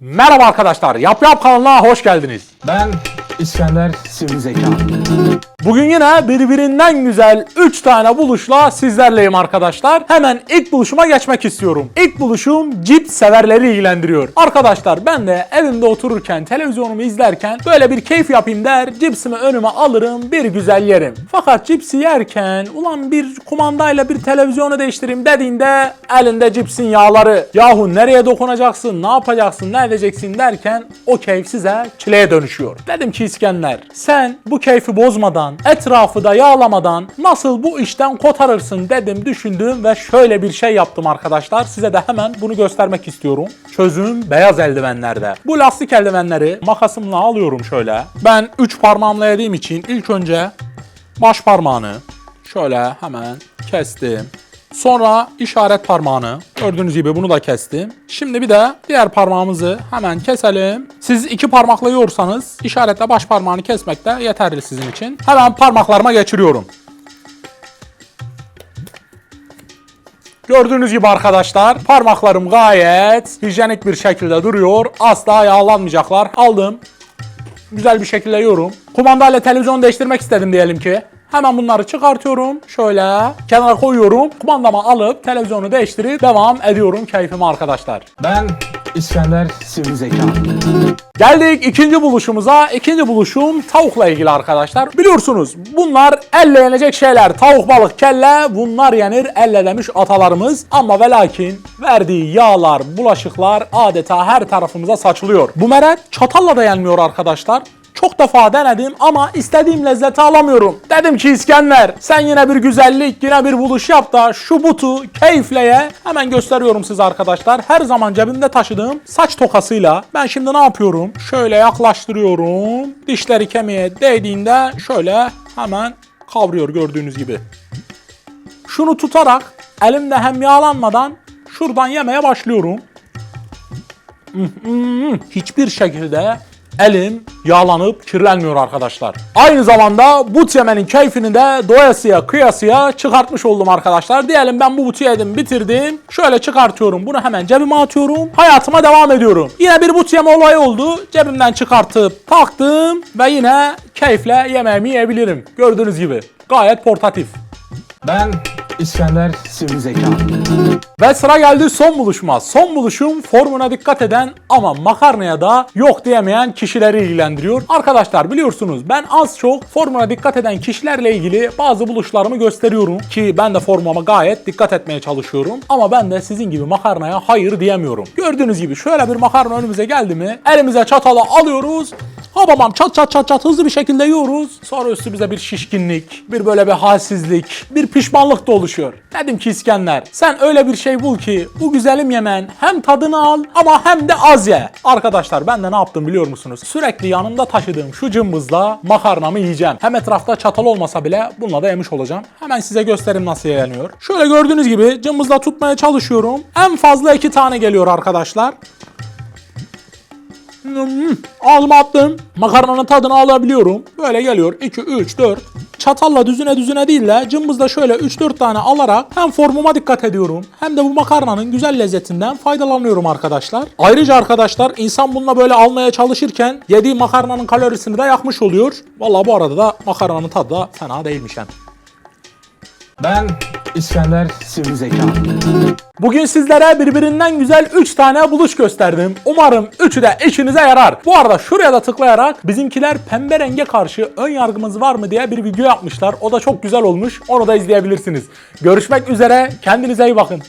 Merhaba arkadaşlar, Yap Yap kanalına hoş geldiniz. Ben İskender Sivri Zeka. Bugün yine birbirinden güzel 3 tane buluşla sizlerleyim arkadaşlar. Hemen ilk buluşuma geçmek istiyorum. İlk buluşum cips severleri ilgilendiriyor. Arkadaşlar ben de evimde otururken, televizyonumu izlerken böyle bir keyif yapayım der, cipsimi önüme alırım, bir güzel yerim. Fakat cipsi yerken ulan bir kumandayla bir televizyonu değiştireyim dediğinde elinde cipsin yağları. Yahu nereye dokunacaksın, ne yapacaksın, ne edeceksin derken o keyif size çileye dönüşüyor. Dedim ki İskender sen bu keyfi bozmadan, etrafı da yağlamadan nasıl bu işten kotarırsın dedim düşündüm ve şöyle bir şey yaptım arkadaşlar. Size de hemen bunu göstermek istiyorum. Çözüm beyaz eldivenlerde. Bu lastik eldivenleri makasımla alıyorum şöyle. Ben 3 parmağımla yediğim için ilk önce baş parmağını şöyle hemen kestim. Sonra işaret parmağını gördüğünüz gibi bunu da kestim. Şimdi bir de diğer parmağımızı hemen keselim. Siz iki parmakla yoğursanız işaretle baş parmağını kesmek de yeterli sizin için. Hemen parmaklarıma geçiriyorum. Gördüğünüz gibi arkadaşlar parmaklarım gayet hijyenik bir şekilde duruyor. Asla yağlanmayacaklar. Aldım. Güzel bir şekilde yorum. Kumandayla televizyon değiştirmek istedim diyelim ki. Hemen bunları çıkartıyorum. Şöyle kenara koyuyorum. Kumandamı alıp televizyonu değiştirip devam ediyorum keyfime arkadaşlar. Ben İskender Sivri Zeka. Geldik ikinci buluşumuza. İkinci buluşum tavukla ilgili arkadaşlar. Biliyorsunuz bunlar elle yenecek şeyler. Tavuk, balık, kelle bunlar yenir elle demiş atalarımız. Ama ve lakin verdiği yağlar, bulaşıklar adeta her tarafımıza saçılıyor. Bu meret çatalla da yenmiyor arkadaşlar. Çok defa denedim ama istediğim lezzeti alamıyorum. Dedim ki İskender sen yine bir güzellik yine bir buluş yap da şu butu keyifle ye. Hemen gösteriyorum size arkadaşlar. Her zaman cebimde taşıdığım saç tokasıyla ben şimdi ne yapıyorum? Şöyle yaklaştırıyorum. Dişleri kemiğe değdiğinde şöyle hemen kavruyor gördüğünüz gibi. Şunu tutarak elimde hem yağlanmadan şuradan yemeye başlıyorum. hiçbir şekilde elim yağlanıp kirlenmiyor arkadaşlar. Aynı zamanda but yemenin keyfini de doyasıya kıyasıya çıkartmış oldum arkadaşlar. Diyelim ben bu butu yedim bitirdim. Şöyle çıkartıyorum bunu hemen cebime atıyorum. Hayatıma devam ediyorum. Yine bir but yeme olayı oldu. Cebimden çıkartıp taktım ve yine keyifle yemeğimi yiyebilirim. Gördüğünüz gibi gayet portatif. Ben İskender Sivri Zeka. Ve sıra geldi son buluşma. Son buluşum formuna dikkat eden ama makarnaya da yok diyemeyen kişileri ilgilendiriyor. Arkadaşlar biliyorsunuz ben az çok formuna dikkat eden kişilerle ilgili bazı buluşlarımı gösteriyorum. Ki ben de formuma gayet dikkat etmeye çalışıyorum. Ama ben de sizin gibi makarnaya hayır diyemiyorum. Gördüğünüz gibi şöyle bir makarna önümüze geldi mi elimize çatalı alıyoruz. Hababam çat çat çat çat hızlı bir şekilde yiyoruz. Sonra üstümüze bir şişkinlik, bir böyle bir halsizlik, bir pişmanlık da oluşuyor. Dedim ki İskender sen öyle bir şey bul ki bu güzelim yemen hem tadını al ama hem de az ye. Arkadaşlar ben de ne yaptım biliyor musunuz? Sürekli yanımda taşıdığım şu cımbızla makarnamı yiyeceğim. Hem etrafta çatal olmasa bile bununla da yemiş olacağım. Hemen size göstereyim nasıl yeniyor. Şöyle gördüğünüz gibi cımbızla tutmaya çalışıyorum. En fazla iki tane geliyor arkadaşlar. Hmm, ağzıma attım. Makarnanın tadını alabiliyorum. Böyle geliyor. 2, 3, 4. Çatalla düzüne düzüne değil de cımbızla şöyle 3-4 tane alarak hem formuma dikkat ediyorum hem de bu makarnanın güzel lezzetinden faydalanıyorum arkadaşlar. Ayrıca arkadaşlar insan bununla böyle almaya çalışırken yediği makarnanın kalorisini de yakmış oluyor. Valla bu arada da makarnanın tadı da fena değilmiş hem. Ben İskender Sivri. Bugün sizlere birbirinden güzel 3 tane buluş gösterdim. Umarım üçü de işinize yarar. Bu arada şuraya da tıklayarak bizimkiler pembe renge karşı ön yargımız var mı diye bir video yapmışlar. O da çok güzel olmuş. Onu da izleyebilirsiniz. Görüşmek üzere. Kendinize iyi bakın.